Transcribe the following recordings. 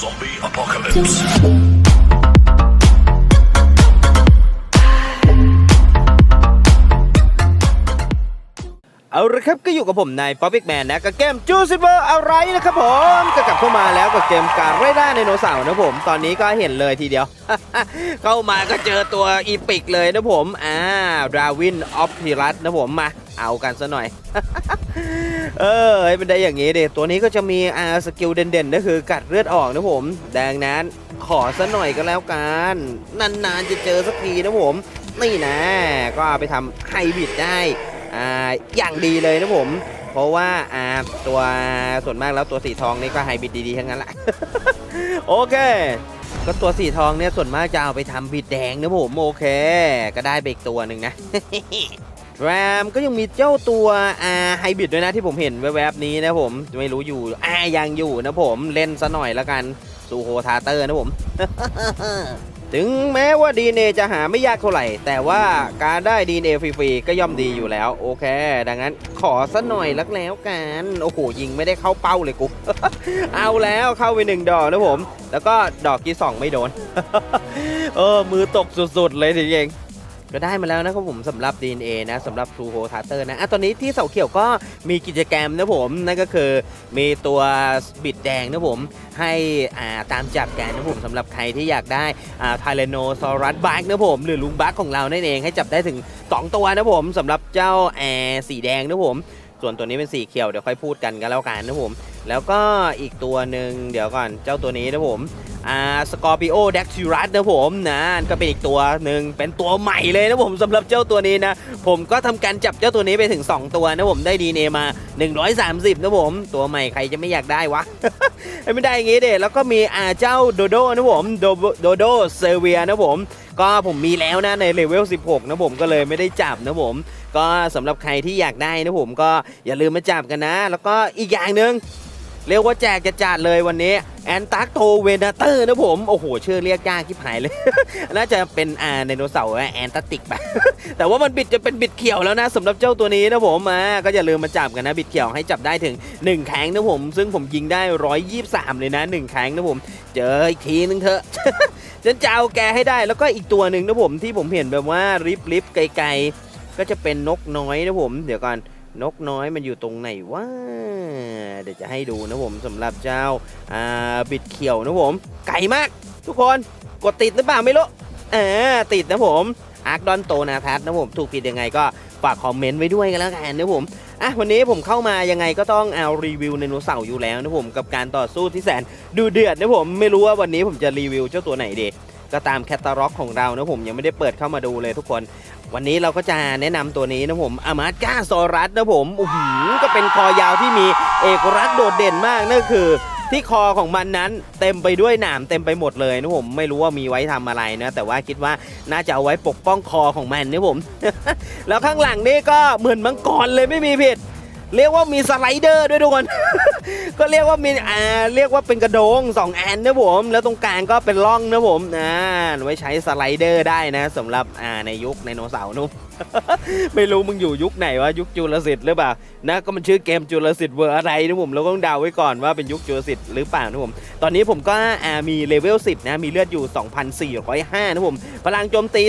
Zombie apocalypse. เอาละครับก็อยู่กับผมนายป๊อปปี้แมนนะกับเกมจูซิเบอร์อะไรนะครับผมก็กลับเข้ามาแล้วกับเกมการไล่ล่าไดโนเสาร์นะผม ตอนนี้ก็เห็นเลยทีเดียว เข้ามาก็เจอตัวอีปิกเลยนะผม อ่าดราวินออฟพิรัสนะผมมา เอากันซะหน่อย เออให้เป็นได้อย่างนี้ดิตัวนี้ก็จะมีอาสกิลเด่นๆก็คือกัดเลือดออกนะผมดังนั้นขอซะหน่อยก็แล้วกัน นานๆจะเจอสักทีนะผมนี่นะ ก็เอาไปทำไฮบริดได้อ่าอย่างดีเลยนะผม เพราะว่าอ่าตัวส่วนมากแล้วตัวสีทองนี่ก็ไฮบริดดีๆทั้งนั้นแหละโอเคก็ตัวสีทองเนี่ยส่วนมากจะเอาไปทำบิดแดงนะผมโอเค ก็ได้ไปอีกตัวหนึ่งนะ แรมก็ยังมีเจ้าตัวอ่าไฮบริดด้วยนะที่ผมเห็นแวบๆนี้นะผมไม่รู้อยู่อ่ายังอยู่นะผมเล่นซะหน่อยแล้วกันซูโฮทาเตอร์นะผม ถึงแม้ว่า DNA จะหาไม่ยากเท่าไหร่ แต่ว่าการได้ DNA ฟรีๆก็ย่อมดีอยู่แล้ว โอเค ดังนั้นขอสัหน่อยลักแล้วกัน โอ้โห ยิงไม่ได้เข้าเป้าเลยกู เอาแล้วเข้าไปหนึ่งดอกนะผม แล้วก็ดอกที่สองไม่โดน เออ มือตกสุดๆเลยทีเอง ก็ได้มาแล้วนะครับผมสำหรับ DNA นะสำหรับ True h o t a t e r นะอะตอนนี้ที่เสาเขียวก็มีกิจกรรมนะผมนั่นก็คือมีตัวบิดแดงนะผมให้อ่าตามจับกันนะผมสำหรับใครที่อยากได้อ่าไทเลโนซอรัสบักนะผมหรือลุงบักของเรานั่นเองให้จับได้ถึง 2 ตัวนะผมสำหรับเจ้าแอร์สีแดงนะผม ส่วนตัวนี้เป็นสีเขียวเดี๋ยวค่อยพูดกันกันแล้วกันนะผม แล้วก็อีกตัวหนึ่งเดี๋ยวก่อนเจ้าตัวนี้นะผม อ่าสกอร์ปิโอเด็กซิรัสนะผมนะก็เป็นอีกตัวหนึ่งเป็นตัวใหม่เลยนะผมสำหรับเจ้าตัวนี้นะ ผมก็ทำการจับเจ้าตัวนี้ไปถึง 2 ตัวนะผมได้ดีเนมา 130 นะผม ตัวใหม่ใครจะไม่อยากได้วะไม่ได้อย่างงี้เด็แล้วก็มีอ่าเจ้าโดโดนะผมโดโดโดเซเวียนะผม ก็ผมมีแล้วนะในเลเวล 16 นะผมก็เลยไม่ได้จับนะผมก็สำหรับใครที่อยากได้นะผมก็อย่าลืมมาจับกันนะ แล้วก็อีกอย่างหนึ่ง เรียกว่าแจกจัดเลยวันนี้แอนตาร์กโทเวนาเตอร์นะผม โอ้โห ชื่อเรียกยากที่หายเลย น่าจะเป็นอ่าไดโนเสาร์แอนตาร์ติกไปแต่ว่ามันบิดจะเป็นบิดเขียวแล้วนะสำหรับเจ้าตัวนี้นะผมอ่าก็อย่าลืมมาจับกันนะบิดเขียวให้จับได้ถึง 1 แข้งนะผม ซึ่งผมยิงได้ 123 เลยนะ 1 แข้งนะผม เจออีกทีนึงเถอะฉันจะเอาแกให้ได้แล้วก็อีกตัวหนึ่งนะผมที่ผมเห็นแบบว่าริบลิบไกลๆก็จะเป็นนกน้อยนะผม เดี๋ยวก่อน นกน้อยมันอยู่ตรงไหนวะเดี๋ยวจะให้ดูนะผมสำหรับเจ้าอ่าบิดเขียวนะผม ไก่มาก ทุกคนกดติดหรือเปล่าไม่รู้เออติดนะผมอาร์คดอนโตนาทัศนะผมถูกผิดยังไงก็ฝากคอมเมนต์ไว้ด้วยกันแล้วกันนะผมอะวันนี้ผมเข้ามายังไงก็ต้องเอารีวิวไดโนเสาร์อยู่แล้วนะผมกับการต่อสู้ที่แสนดูเดือดนะผมไม่รู้ว่าวันนี้ผมจะรีวิวเจ้าตัวไหนดีก็ตามแคตตาล็อกของเรานะผมยังไม่ได้เปิดเข้ามาดูเลยทุกคนวันนี้เราก็จะแนะนำตัวนี้นะผมอามาก้าซอรัสนะผมโอ้โหก็เป็นคอยาวที่มีเอกลักษณ์โดดเด่นมากนั่นคือ ที่คอของมันนั้นเต็มไปด้วยหนามเต็มไปหมดเลยนะผมไม่รู้ว่ามีไว้ทำอะไรนะแต่ว่าคิดว่าน่าจะเอาไว้ปกป้องคอของมันนะผม แล้วข้างหลังนี่ก็เหมือนมังกรเลยไม่มีผิด เรียกว่ามีสไลเดอร์ด้วยทุกคน ก็เรียกว่ามีอ่าเรียกว่าเป็นกระโดงสองอันนะผม แล้วตรงกลางก็เป็นร่องนะผมอ่าไว้ใช้สไลเดอร์ได้นะสำหรับอ่าในยุคไดโนเสาร์นุ๊ไม่รู้มึงอยู่ยุคไหนวะยุคจุลศิษย์หรือเปล่านะก็มันชื่อเกมจุลศิษย์เวอร์อะไรนะผมเราก็ต้องเดาไว้ก่อนว่าเป็นยุคจุลศิษย์หรือเปล่านะผมตอนนี้ผมก็มีเลเวล10นะมีเลือดอยู่ 2,405นะผมพลังโจมตี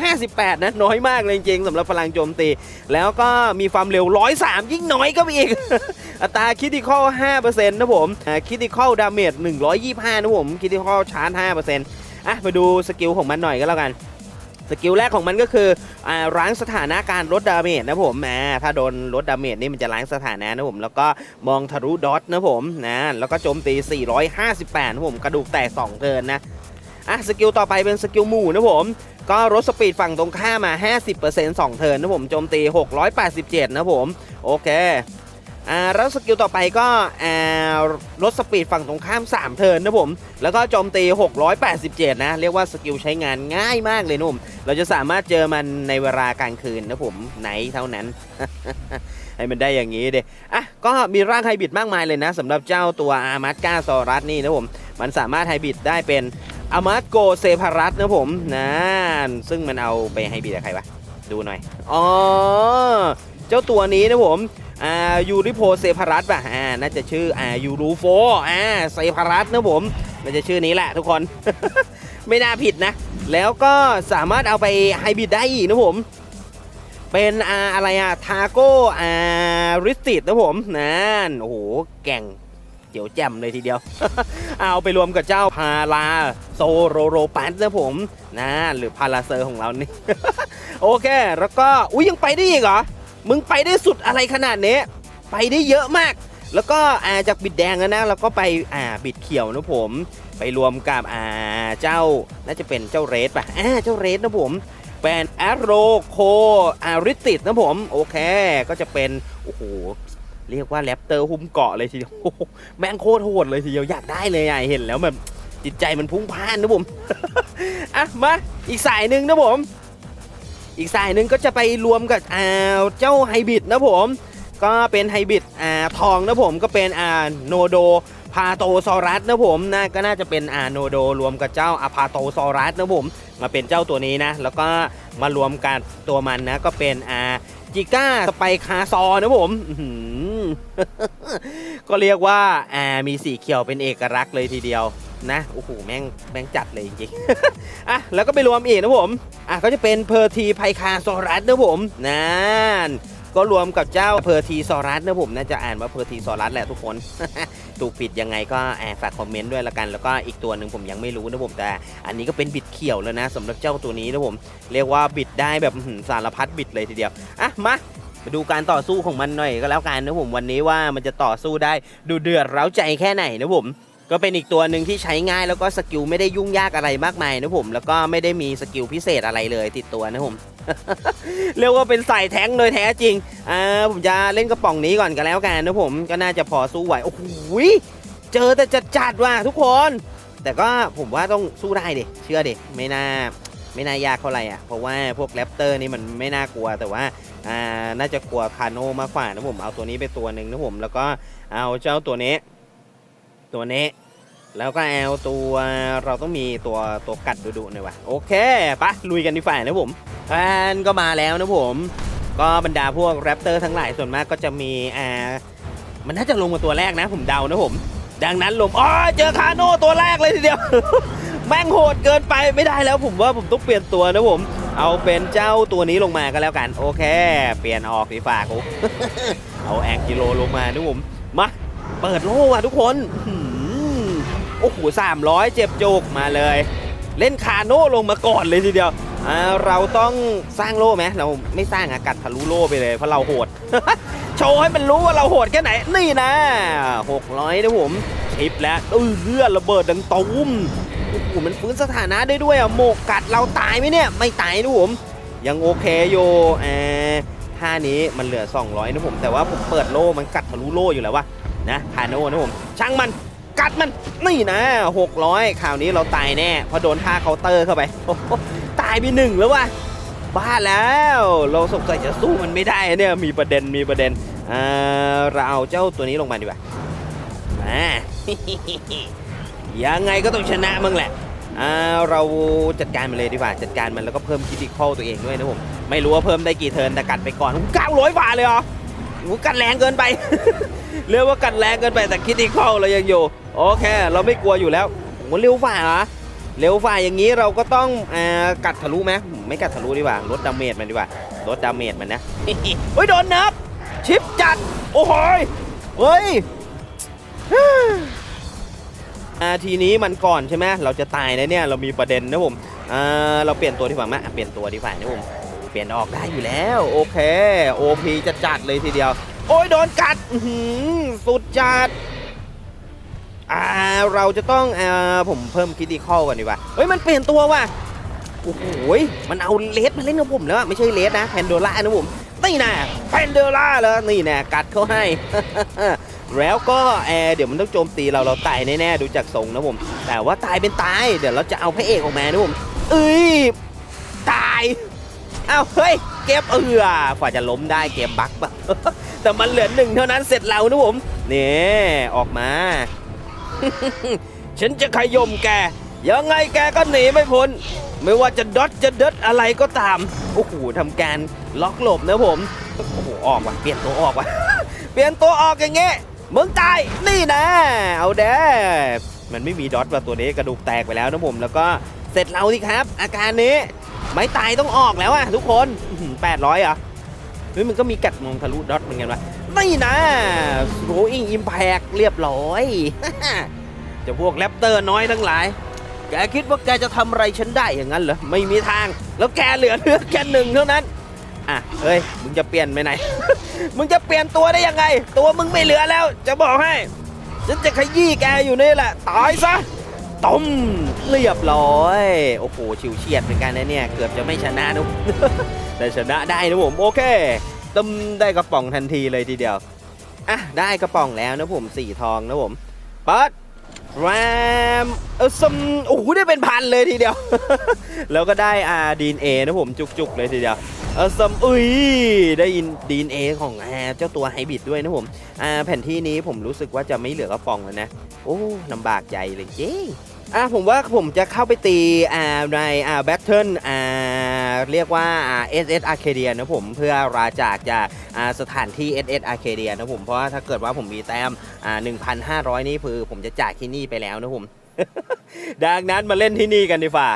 458 นะน้อยมากเลยจริงๆสำหรับพลังโจมตี แล้วก็มีความเร็ว 103 ยิ่งน้อยก็ไปอีก อัตราคิด i คอล5%นะผมคิด i คอลดาเมจ125นะผมคิด i คอลชาร์จ5%อะมาดูสกิลของมันหน่อยก็แล้วกัน สกิลแรกของมันก็คืออ่าล้างสถานะการลดดาเมจนะผมอ่าถ้าโดนลดดาเมจนี่มันจะล้างสถานะนะผม แล้วก็มองทะลุดอทนะผมนะแล้วก็โจมตี 458นะผมกระดูกแตก2เทินนะอะสกิลต่อไปเป็นสกิลหมู่นะผมก็ลดสปีดฝั่งตรงข้ามมา 50% 2 เทิร์นนะผมโจมตี 687 นะผม โอเค อ่าแล้วสกิลต่อไปก็อ่าลดสปีดฝั่งตรงข้าม 3 เทิร์นนะผม แล้วก็โจมตี 687 นะ เรียกว่าสกิลใช้งานง่ายมากเลยนุ่ม เราจะสามารถเจอมันในเวลากลางคืนนะผมไหนเท่านั้น ให้มันได้อย่างนี้เด้อะก็มีร่างไฮบริดมากมายเลยนะสำหรับเจ้าตัวอาร์มัสกาซอรัสนี่นะผม มันสามารถไฮบริดได้เป็นอามาโกเซพารัสนะผมนะซึ่งมันเอาไปไฮบริดกับใครวะดูหน่อย อ๋อ เจ้าตัวนี้นะผม อ่ายูริโพเซพารัสป่ะอ่าน่าจะชื่ออ่ายูรูโฟอ่าเซพารัสนะผมมันจะชื่อนี้แหละทุกคน ไม่น่าผิดนะ แล้วก็สามารถเอาไปไฮบริดได้อีกนะผมเป็นอาอะไรอะทาโก้อาริสติดนะผมนั่นโอ้โหแก่งเจียวแจ่มเลยทีเดียว เอาไปรวมกับเจ้าพาราโซโรโรปัสนะผมนะหรือพาราเซอร์ของเรานี่ โอเค แล้วก็อุ้ยยังไปได้อีกเหรอ มึงไปได้สุดอะไรขนาดนี้ไปได้เยอะมาก แล้วก็อาจากบิดแดงแล้วนะแล้วก็ไปอ่าบิดเขียวนะผม ไปรวมกับอ่าเจ้าน่าจะเป็นเจ้าเรสป่ะอ่าเจ้าเรสนะผมเป็นแอโรโคอาริติดนะผม โอเค ก็จะเป็น โอ้โห เรียกว่าแรปเตอร์หุ้มเกาะเลยทีเดียวแม่งโคตรโหดเลยทีเดียว อยากได้เลยอ่เห็นแล้วแบบจิตใจมันพุ่งพ่านนะผม อะ มา อีกสายหนึ่งนะผม อีกสายหนึ่งก็จะไปรวมกับอ่าเจ้าไฮบริดนะผม ก็เป็นไฮบริดอ่าทองนะผมก็เป็นอ่าโนโดพาโตซอรัสนะผมน่าก็น่าจะเป็นอ่าโนโดรวมกับเจ้าอพาโตซอรัสนะผม มาเป็นเจ้าตัวนี้นะ แล้วก็มารวมกันตัวมันนะ ก็เป็นอ่าจิก้าสไปคาซอนะผมก็เรียกว่าอ่ามีสีเขียวเป็นเอกลักษณ์เลยทีเดียว นะโอ้โหแม่งแม่งจัดเลยจริงๆอะแล้วก็ไปรวมอีกนะผมอะก็จะเป็นเพอร์ทีไพคาซอรัสนะผมนั่นก็รวมกับเจ้าเพอร์ทีซอรัสนะผมน่าจะอ่านว่าเพอร์ทีซอรัสแหละทุกคน ถูกผิดยังไงก็แอบฝากคอมเมนต์ด้วยละกัน แล้วก็อีกตัวหนึ่งผมยังไม่รู้นะผมแต่ อันนี้ก็เป็นบิดเขียวแล้วนะสำหรับเจ้าตัวนี้นะผม เรียกว่าบิดได้แบบสารพัดบิดเลยทีเดียวอะมามาดูการต่อสู้ของมันหน่อยก็แล้วกันนะผมวันนี้ว่ามันจะต่อสู้ได้ดูเดือดเร้าใจแค่ไหนนะผม ก็เป็นอีกตัวหนึ่งที่ใช้ง่ายแล้วก็สกิลไม่ได้ยุ่งยากอะไรมากมายนะผมแล้วก็ไม่ได้มีสกิลพิเศษอะไรเลยติดตัวนะผมเรียกว่าเป็นใส่แท้งโดยแท้จริงอ่าผมจะเล่นกระป๋องนี้ก่อนกันแล้วกันนะผมก็น่าจะพอสู้ไหวโอ้โหเจอแต่จัดจัดว่ะทุกคน แต่ก็ผมว่าต้องสู้ได้ดิเชื่อดิไม่น่าไม่น่ายากเท่าไหร่อะเพราะว่าพวกแรปเตอร์นี่มันไม่น่ากลัวแต่ว่าอ่าน่าจะกลัวคาโนมากกว่านะผมเอาตัวนี้ไปตัวหนึ่งนะผมแล้วก็เอาเจ้าตัวนี้ตัวนี้ แล้วก็เอาตัวเราต้องมีตัวตัวกัดดุๆหน่อยวะโอเคปะลุยกันดีฝ่ายนะผมแฟนก็มาแล้วนะผม ก็บรรดาพวกแรปเตอร์ทั้งหลายส่วนมากก็จะมีอ่ามันน่าจะลงมาตัวแรกนะผมเดานะผม ดังนั้นลมอ๋อเจอคาโน่ตัวแรกเลยทีเดียว แม่งโหดเกินไปไม่ได้แล้วผมว่าผมต้องเปลี่ยนตัวนะผม เอาเป็นเจ้าตัวนี้ลงมาก็แล้วกัน โอเค เปลี่ยนออกดีฝ่ากูเอาแองกิโลลงมานะผมมาเปิดโล่อะทุกคน โอ้โหสามร้อยเจ็บจุกมาเลย เล่นคาโน่ลงมาก่อนเลยทีเดียวเราต้องสร้างโล่ไหมเราไม่สร้างอะกัดทะลุโล่ไปเลยเพราะเราโหด โชว์ให้มันรู้ว่าเราโหดแค่ไหนนี่นะ600นะผมชิปแล้วเออเลือดระเบิดดังตูมโอ้โหมันฟื้นสถานะได้ด้วยอะโมกกัดเราตายไหมเนี่ยไม่ตายนะผมยังโอเคอยู่อ่าท่านี้มันเหลือ 200นะผมแต่ว่าผมเปิดโล่มันกัดทะลุโล่อยู่แล้ววะนะคาโน่นะผมช่างมัน กัดมันนี่นะ600คราวนี้เราตายแน่เพราะโดนท่าเคาน์เตอร์เข้าไปโอ้ตายไปหนึ่งแล้วว่ะบ้าแล้ว เราสงสัยจะสู้มันไม่ได้เนี่ยมีประเด็นมีประเด็นอ่าเราเอาเจ้าตัวนี้ลงมาดีกว่ามายังไงก็ต้องชนะมึงแหละอ่าเราจัดการมันเลยดีกว่าจัดการมันแล้วก็เพิ่มคิด i ค a l ตัวเองด้วยนะผมไม่รู้ว่าเพิ่มได้กี่เทิร์นแต่กัดไปก่อน900บาทเลยเหรอกัดแรงเกินไป เรียกว่ากัดแรงเกินไปแต่คิด i ค a l เรายังอยู่โอเค เราไม่กลัวอยู่แล้วโหเร็วฝ่าเหรอเร็วฝ่าอย่างนี้เราก็ต้องอ่ากัดทะลุไหมไม่กัดทะลุดีกว่าลดดาเมจมันดีกว่าลดดาเมจมันนะเฮ้ยโดนนับ ชิปจัด โอ้โหยเฮ้ยอาทีนี้มันก่อนใช่ไหมเราจะตายนะเนี่ยเรามีประเด็นนะผมอ่าเราเปลี่ยนตัวดีกว่าไหมะเปลี่ยนตัวดีกว่านะผมเปลี่ยนออกได้อยู่แล้ว โอเคโอพีจะจัดเลยทีเดียว โอ้ยโดนกัดสุดจัดอ่าเราจะต้องอ่าผมเพิ่มคิดดีข้อก่อนดีกว่าเฮ้ยมันเปลี่ยนตัวว่ะโอ้โหยมันเอาเลสมาเล่นกับผมแล้วไม่ใช่เลสนะแพนโดล่านะผมนี่นะแพนโดล่าเลยนี่นะกัดเขาให้ แล้วก็แอร์เดี๋ยวมันต้องโจมตีเราเราตายแน่ๆดูจากทรงนะผมแต่ว่าตายเป็นตายเดี๋ยวเราจะเอาพระเอกออกมานะผมเอ้ยตายอ้าวเฮ้ย ก็บเอือกว่าจะล้มได้เกมบั๊กปะแต่มันเหลือหนึ่งเท่านั้นเสร็จเรานะผมนี่ออกมา ฉันจะขย่มแก ยังไงแกก็หนีไม่พ้น ไม่ว่าจะดอทจะเด็ดอะไรก็ตาม โอ้โหทำการล็อกหลบนะผม โอ้โหออกว่ะ เปลี่ยนตัวออกว่ะ เปลี่ยนตัวออกอย่างเงี้ยมึงตาย นี่นะ เอาเด้มันไม่มีดอทว่าตัวนี้กระดูกแตกไปแล้วนะผม แล้วก็เสร็จเราสิครับ อาการนี้ ไม่ตายต้องออกแล้วอะทุกคนแปดร้อยอะเฮ้ยมันก็มีกัดมองทะลุดอทเหมือนกันวะนี่นะโรอิงอิมแพกเรียบร้อยจะพวกแรปเตอร์น้อยทั้งหลาย แกคิดว่าแกจะทำอะไรฉันได้อย่างนั้นเหรอ ไม่มีทาง แล้วแกเหลือเลือแค่หนึ่งเท่านั้น อะ เฮ้ย มึงจะเปลี่ยนไปไหน มึงจะเปลี่ยนตัวได้ยังไง ตัวมึงไม่เหลือแล้ว จะบอกให้ ฉันจะขยี้แกอยู่นี่แหละ ตายซะ ต้มเรียบร้อย โอ้โห ชิวเฉียดเหมือนกันนะเนี่ย เกือบจะไม่ชนะนะแต่ชนะได้นะผมโอเคต้มได้กระป๋องทันทีเลยทีเดียว อะ ได้กระป๋องแล้วนะผมสี่ทองนะผมปิดแรมเออซัมโอ้โหได้เป็นพันเลยทีเดียว แล้วก็ได้อาดีนเอนะผมจุกๆเลยทีเดียวเออซัมอุ้ยได้ยินดีนเอของอาเจ้าตัวไฮบิดด้วยนะผมอ่าแผ่นที่นี้ผมรู้สึกว่าจะไม่เหลือกระป๋องแล้วนะ โอ้ลำบากใจเลยจริง อะผมว่าผมจะเข้าไปตีอ่าในอ่าแบทเทิลอ่าเรียกว่าอ่า SS Arcadia นะผมเพื่อราจากจากอ่าสถานที่ SS Arcadia นะผมเพราะว่าถ้าเกิดว่าผมมีแต้มอ่า1,500 นี่คือผมจะจากที่นี่ไปแล้วนะผม ดังนั้นมาเล่นที่นี่กันดีฝ่า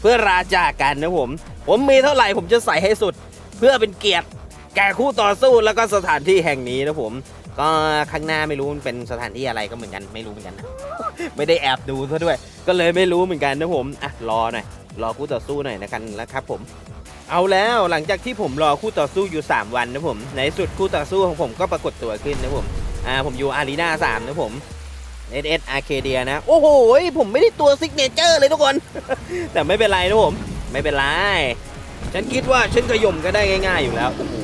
เพื่อราจากกันนะผม ผมมีเท่าไหร่ผมจะใส่ให้สุด เพื่อเป็นเกียรติแก่คู่ต่อสู้แล้วก็สถานที่แห่งนี้นะผม ก็ข้างหน้าไม่รู้มันเป็นสถานที่อะไรก็เหมือนกันไม่รู้เหมือนกันนะไม่ได้แอบดูซะด้วย ก็เลยไม่รู้เหมือนกันนะผมอะรอหน่อยรอคู่ต่อสู้หน่อยนะกันนะครับผม เอาแล้วหลังจากที่ผมรอคู่ต่อสู้อยู่ 3 วันนะผมในสุดคู่ต่อสู้ของผมก็ปรากฏตัวขึ้นนะผมอ่าผมอยู่อารีนา3นะผม SS Arcadia นะ โอ้โห ผมไม่ได้ตัวซิกเนเจอร์เลยทุกคน แต่ไม่เป็นไรนะผม ไม่เป็นไร ฉันคิดว่าฉันขย่มก็ได้ง่าย ๆ อยู่แล้ว โอ้โห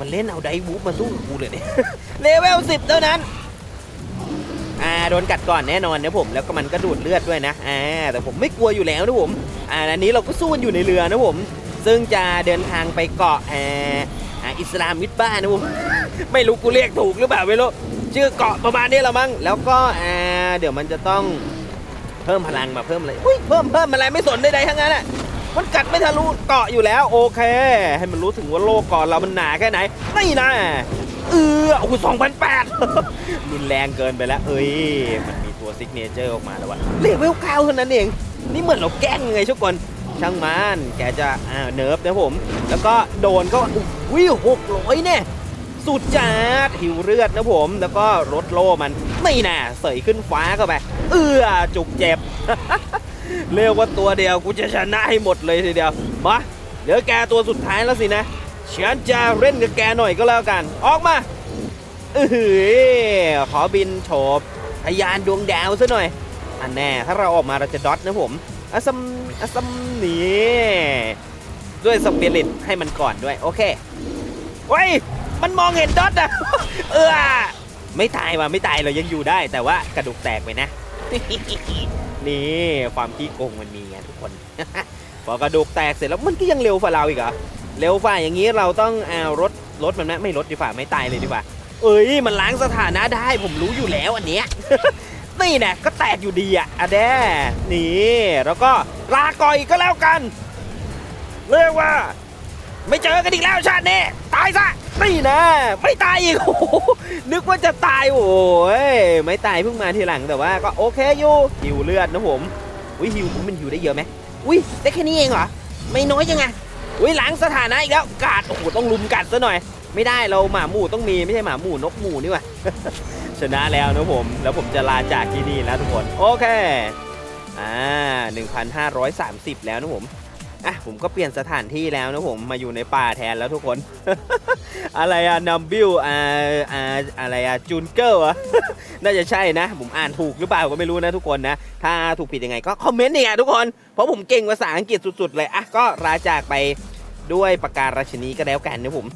มันเล่นเอาไดวูฟมาสู้กับกูเลยเนี่ยเลเวล10เท่านั้น อ่าโดนกัดก่อนแน่นอนนะผม แล้วก็มันก็ดูดเลือดด้วยนะ อ่า แต่ผมไม่กลัวอยู่แล้วนะผม อ่าอันนี้เราก็สู้กันอยู่ในเรือนะผม ซึ่งจะเดินทางไปเกาะอ่าอิสลามมิดบ้านะผม ไม่รู้กูเรียกถูกหรือเปล่าไม่รู้ชื่อเกาะประมาณนี้ละมั้ง แล้วก็อ่าเดี๋ยวมันจะต้องเพิ่มพลังมาเพิ่มอะไรอุ้ยเพิ่มเพิ่มอะไรไม่สนใดๆทั้งนั้นอะ มันกัดไม่ทะลุเกาะอยู่แล้วโอเค ให้มันรู้ถึงว่าโลกเกาะเรามันหนาแค่ไหนนี่นะเออโอ้โหสองพันแปดรุนแรงเกินไปแล้วเอ้ยมันมีตัวซิกเนเจอร์ออกมาแล้ววะเลเวลเก้าเท่านั้นเอง นี่เหมือนเราแกล้งยังไงทุกคนช่างมันแกจะอ่าเนิร์ฟนะผม แล้วก็โดนก็อุ้ยหกร้อยเนี่ยสุดจัดหิวเลือดนะผม แล้วก็รถโล่มันไม่น่าเสยขึ้นฟ้าเข้าไป เอื้อจุกเจ็บ เรียกว่าตัวเดียวกูจะชนะให้หมดเลยทีเดียวมาเหลือแกตัวสุดท้ายแล้วสินะฉันจะเล่นกับแกหน่อยก็แล้วกัน ออกมาเออขอบินโฉบพยานดวงดาวซะหน่อยอันแน่ถ้าเราออกมาเราจะดอทนะผมอะซัมอะซัมนี่ด้วยสปิริตให้มันก่อนด้วยโอเคเว้ยมันมองเห็นดอทอะเออไม่ตายว่ะไม่ตายเรายังอยู่ได้แต่ว่ากระดูกแตกไปนะ นี่ความขี้โกงมันมีไงทุกคน พอกระดูกแตกเสร็จแล้วมันก็ยังเร็วฝ่าเราอีกเหรอเร็วฝ่าอย่างนี้เราต้องเอารถรถมันนะไม่รถดีฝ่าไม่ตายเลยดีกว่า เอ้ยมันล้างสถานะได้ผมรู้อยู่แล้วอันเนี้ยนี่น่ก็แตกอยู่ดีอะอะแด้นี่แล้วก็ลาก่อยก็แล้วกัน เรียกว่า ไม่เจอกันอีกแล้วชาตินี้ตายซะนี่นะ ไม่ตายอีกโอ้โหนึกว่าจะตายโอ้ยไม่ตายเพิ่งมาทีหลังแต่ว่าก็โอเคอยู่หิวเลือดนะผมอุ้ยหิวผมมันหิวได้เยอะไหมอุ้ยได้แค่นี้เองเหรอไม่น้อยยังไงอุ้ยล้างสถานะอีกแล้วกาดโอ้โหต้องลุมกัดซะหน่อย ไม่ได้เราหมาหมู่ต้องมีไม่ใช่หมาหมูนกหมูนี่หว่าชนะแล้วนะผม แล้วผมจะลาจากที่นี่แล้วทุกคน โอเคอ่า1,530 แล้วนะผม อะผมก็เปลี่ยนสถานที่แล้วนะผมมาอยู่ในป่าแทนแล้วทุกคน อะไรอะนัมบิลอ่าอ่าอะไรอะจูนเกิลอะน่าจะใช่นะ ผมอ่านถูกหรือเปล่าก็ไม่รู้นะทุกคนนะ ถ้าถูกผิดยังไงก็คอมเมนต์เนี่ยทุกคน เพราะผมเก่งภาษาอังกฤษสุดๆเลยอะก็ลาจากไปด้วยประการราชนีก็แล้วกันนะผม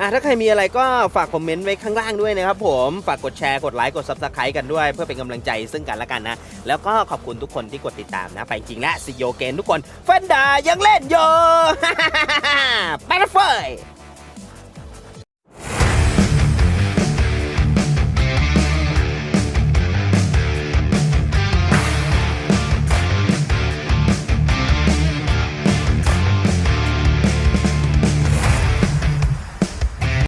อะถ้าใครมีอะไรก็ฝากคอมเมนต์ไว้ข้างล่างด้วยนะครับผมฝากกดแชร์กดไลค์กด subscribe กันด้วย เพื่อเป็นกำลังใจซึ่งกันและกันนะ แล้วก็ขอบคุณทุกคนที่กดติดตามนะ ไปจริงและซิโยเกนทุกคนเฟนดายังเล่นโย ไปนะเฟย